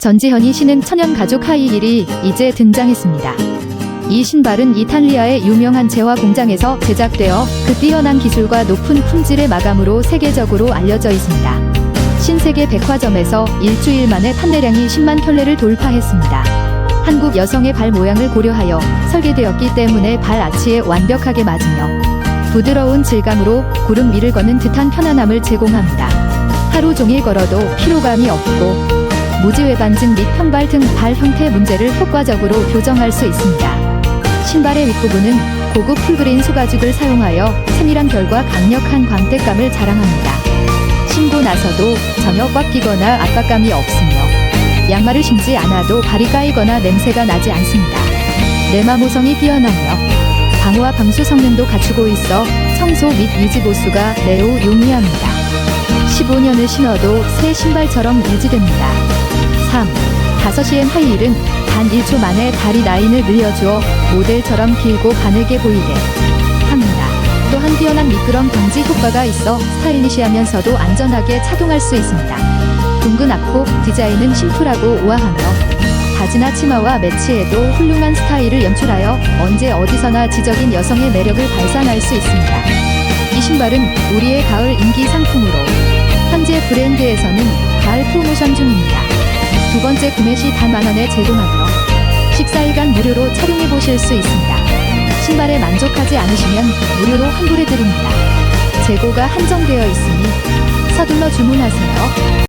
전지현이 신은 천연 가죽 하이힐이 이제 등장했습니다. 이 신발은 이탈리아의 유명한 재화 공장에서 제작되어 그 뛰어난 기술과 높은 품질의 마감으로 세계적으로 알려져 있습니다. 신세계 백화점에서 일주일 만에 판매량이 10만 켤레를 돌파했습니다. 한국 여성의 발 모양을 고려하여 설계되었기 때문에 발 아치에 완벽하게 맞으며 부드러운 질감으로 구름 위를 걷는 듯한 편안함을 제공합니다. 하루 종일 걸어도 피로감이 없고 무지외 반증 및 평발 등 발 형태 문제를 효과적으로 교정할 수 있습니다. 신발의 윗부분은 고급 풀그레인 소가죽을 사용하여 세밀한 결과 강력한 광택감을 자랑합니다. 신고 나서도 전혀 꽉 끼거나 압박감이 없으며 양말을 신지 않아도 발이 까이거나 냄새가 나지 않습니다. 내마 모성이 뛰어나며 방호와 방수 성능도 갖추고 있어 청소 및 유지 보수가 매우 용이합니다. 15년을 신어도 새 신발처럼 유지됩니다. 3. 5시엔 하이힐은 단 1초 만에 다리 라인을 늘려주어 모델처럼 길고 가늘게 보이게 합니다. 또한 뛰어난 미끄럼 방지 효과가 있어 스타일리시하면서도 안전하게 착용할 수 있습니다. 둥근 앞코 디자인은 심플하고 우아하며 바지나 치마와 매치해도 훌륭한 스타일을 연출하여 언제 어디서나 지적인 여성의 매력을 발산할 수 있습니다. 이 신발은 우리의 가을 인기 상품으로 현재 브랜드에서는 가을 프로모션 중입니다. 두 번째 구매 시 단 만원에 제공하며 14일간 무료로 착용해 보실 수 있습니다. 신발에 만족하지 않으시면 무료로 환불해 드립니다. 재고가 한정되어 있으니 서둘러 주문하세요.